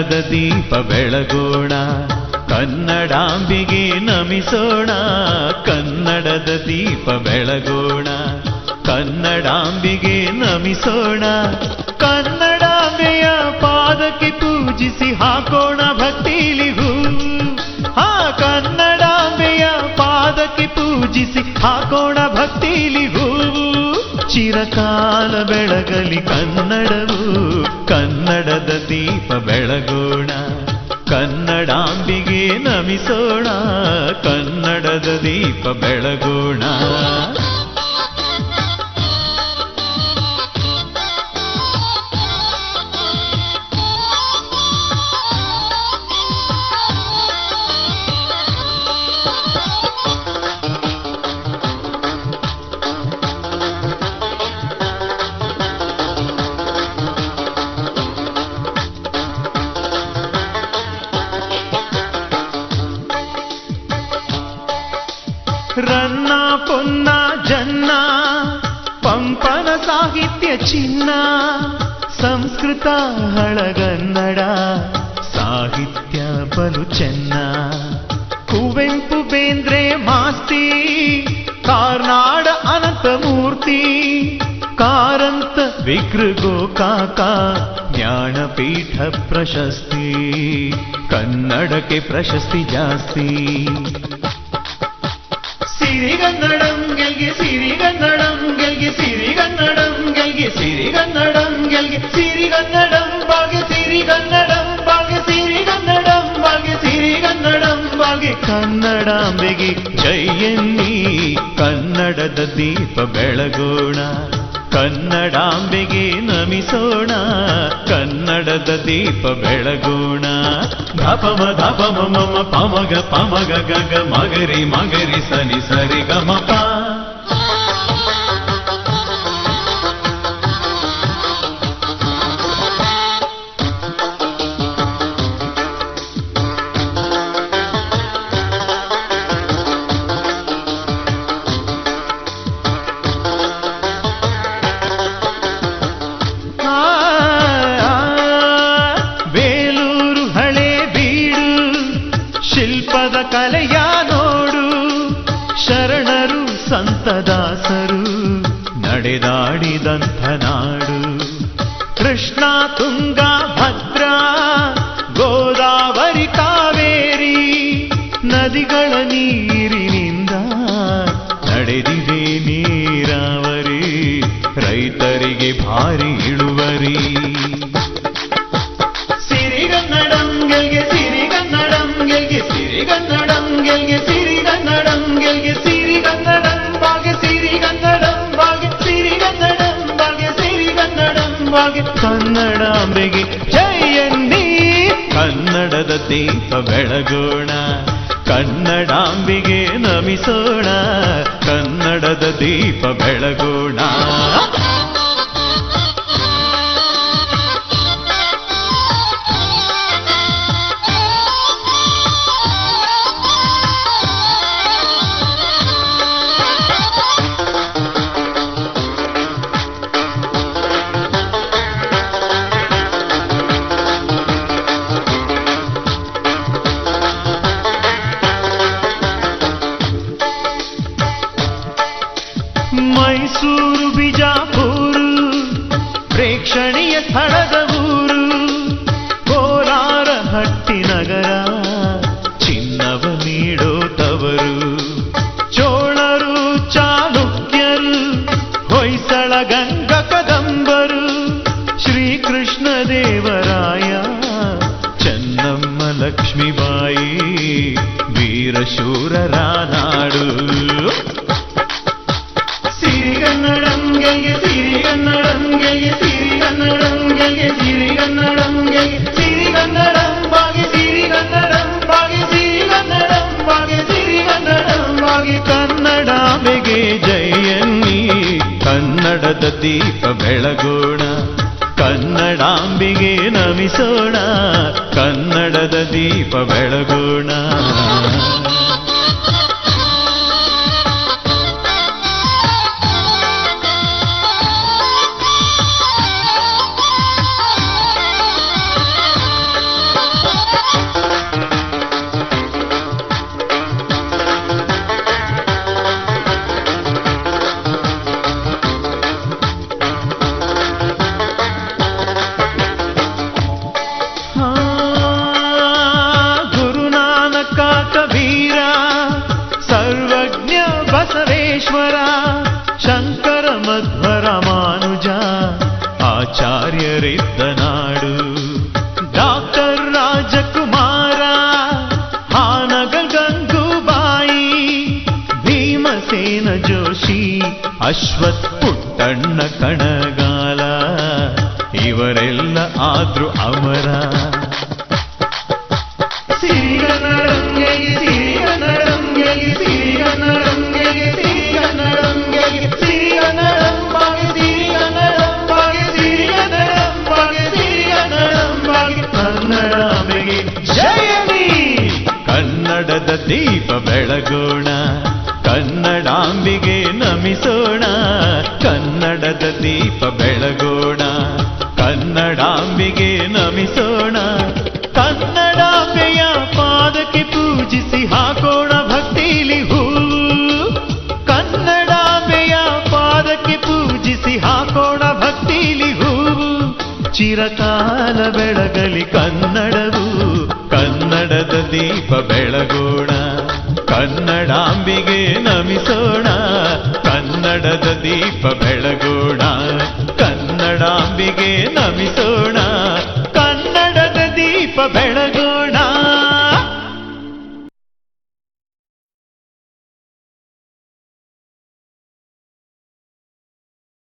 ಕನ್ನಡದ ದೀಪ ಬೆಳಗೋಣ, ಕನ್ನಡಾಂಬಿಗೆ ನಮಿಸೋಣ, ಕನ್ನಡದ ದೀಪ ಬೆಳಗೋಣ, ಕನ್ನಡಾಂಬಿಗೆ ನಮಿಸೋಣ, ಕನ್ನಡಾಂಬೆಯ ಪಾದಕ್ಕೆ ಪೂಜಿಸಿ ಹಾಕೋಣ ಭಕ್ತಿಲಿ ಹೂ. ಹಾ, ಕನ್ನಡಾಂಬೆಯ ಪಾದಕ್ಕೆ ಪೂಜಿಸಿ ಹಾಕೋಣ ಭಕ್ತಿಲಿ ಹೂವು ಚಿರಕಾಲ ಬೆಳಗಲಿ ಕನ್ನಡವು ಕನ್ನಡದ ದೀಪ ಬೆಳಗೋಣ ಕನ್ನಡಾಂಬಿಗೆ ನಮಿಸೋಣ ಕನ್ನಡದ ದೀಪ ಬೆಳಗೋಣ. ರನ್ನ ಪೊನ್ನ ಜನ್ನ ಪಂಪನ ಸಾಹಿತ್ಯ ಚಿನ್ನ ಸಂಸ್ಕೃತ ಹಳಗನ್ನಡ ಸಾಹಿತ್ಯ ಬಲು ಚೆನ್ನ ಕುವೆಂಪು ಬೇಂದ್ರೆ ಮಾಸ್ತಿ ಕಾರ್ನಾಡ ಅನಂತಮೂರ್ತಿ ಕಾರಂತ ವಿಕೃಗೋ ಕಾಕ ಜ್ಞಾನಪೀಠ ಪ್ರಶಸ್ತಿ ಕನ್ನಡಕ್ಕೆ ಪ್ರಶಸ್ತಿ ಜಾಸ್ತಿ ಸಿರಿಗನ್ನಡಂ ಗೆಲ್ಗೆ ಸಿರಿಗನ್ನಡಂ ಗೆಲ್ಗೆ ಸಿರಿಗನ್ನಡಂ ಗೆಲ್ಗೆ ಸಿರಿಗನ್ನಡಂ ಗೆಲ್ಗೆ ಸಿರಿಗನ್ನಡಂ ಬಾಗೆ ಸಿರಿಗನ್ನಡಂ ಬಾಗೆ ಸಿರಿಗನ್ನಡಂ ಬಾಗೆ ಸಿರಿಗನ್ನಡಂ ಬಾಗೆ ಕನ್ನಡಾಂಬೆಗೆ ಜಯನ್ನಿ ಕನ್ನಡದ ದೀಪ ಬೆಳಗೋಣ ಕನ್ನಡಾಂಬೆಗೆ ನಮಿಸೋಣ, ಕನ್ನಡದ ದೀಪ ಬೆಳಗೋಣ. ಧಪಮ ಧಪಮ ಮಮ ಪಮಗ ಪಮಗ ಗಗ ಮಗರಿ ಮಗರಿ ಸನಿ ಸರಿ ಗಮಪ. ಶಿಲ್ಪದ ಕಲೆಯ ನೋಡು. ಶರಣರು, ಸಂತದಾಸರು, ನಡೆದಾಡಿದಂಥ ನಾಡು. ಕೃಷ್ಣ, ತುಂಗ, ಭದ್ರ, ಗೋದಾವರಿ, ಕಾವೇರಿ, ನದಿಗಳ ನೀರಿನಿಂದ ನಡೆದಿದೆ ನೀರಾವರಿ. ರೈತರಿಗೆ ಭಾರಿ ಸಿರಿಗನ್ನಡಂ ಗೆಲ್ಗೆ ಸಿರಿಗನ್ನಡಂ ಗೆಲ್ಗೆ ಸಿರಿಗನ್ನಡಂ ಗೆಲ್ಗೆ ಸಿರಿಗನ್ನಡಂ ಬಾಗೆ ಸಿರಿಗನ್ನಡಂ ಬಾಗೆ ಸಿರಿಗನ್ನಡಂ ಬಾಗೆ ಸಿರಿಗನ್ನಡಂ ಬಾಗೆ ಕನ್ನಡಾಂಬೆಗೆ ಜಯನ್ನಿ ಕನ್ನಡದ ದೀಪ ಬೆಳಗೋಣ ಕನ್ನಡಾಂಬಿಗೆ ನಮಿಸೋಣ ಕನ್ನಡದ ದೀಪ ಬೆಳಗೋಣ ಸಿರಿಗನ್ನಡಂ ಗೆಲ್ಗೆ ಸಿರಿಗನ್ನಡಂ ಬಾಗಿ ಸಿರಿಗನ್ನಡಂ ಬಾಗಿ ಸಿರಿಗನ್ನಡಂ ಬಾಗಿ ಸಿರಿಗನ್ನಡಂ ಬಾಗಿ ಕನ್ನಡಾಂಬೆಗೆ ಜಯನ್ನಿ ಕನ್ನಡದ ದೀಪ ಬೆಳಗೋಣ ಕನ್ನಡಾಂಬಿಗೆ ನಮಿಸೋಣ ಕನ್ನಡದ ದೀಪ ಬೆಳಗೋಣ. ಆಚಾರ್ಯರಿದ್ದ ನಾಡು. ಡಾಕ್ಟರ್ ರಾಜಕುಮಾರ ಹಾನಗ ಗಂಗೂಬಾಯಿ ಭೀಮಸೇನ ಜೋಶಿ ಅಶ್ವತ್ ಪುಟ್ಟಣ್ಣ ಕಣಗಾಲ, ಇವರೆಲ್ಲ ಆದ್ರೂ ಅಮರ ಸಿರಿಗನ್ನಡಂಗೆಗೆ ಸಿರಿಗನ್ನಡಂಗೆಗೆ ಸಿರಿಗನ್ನಡಂಗೆಗೆ ದೀಪ ಬೆಳಗೋಣ, ಕನ್ನಡಾಂಬಿಗೆ ನಮಿಸೋಣ, ಕನ್ನಡದ ದೀಪ ಬೆಳಗೋಣ, ಕನ್ನಡಾಂಬಿಗೆ ನಮಿಸೋಣ, ಕನ್ನಡಾಂಬೆಯ ಪಾದಕ್ಕೆ ಪೂಜಿಸಿ ಹಾಕೋಣ ಭಕ್ತಿಲಿ ಹೂ. ಕನ್ನಡಾಂಬೆಯ ಪಾದಕ್ಕೆ ಪೂಜಿಸಿ ಹಾಕೋಣ ಭಕ್ತಿಲಿ ಹೂ. ಚಿರಕಾಲ ಬೆಳಗಲಿ ಕನ್ನಡವು ಕನ್ನಡದ ದೀಪ ಬೆಳಗೋಣ ಕನ್ನಡಾಂಬಿಗೆ ನಮಿಸೋಣ ಕನ್ನಡದ ದೀಪ ಬೆಳಗೋಣ ಕನ್ನಡಾಂಬಿಗೆ ನಮಿಸೋಣ.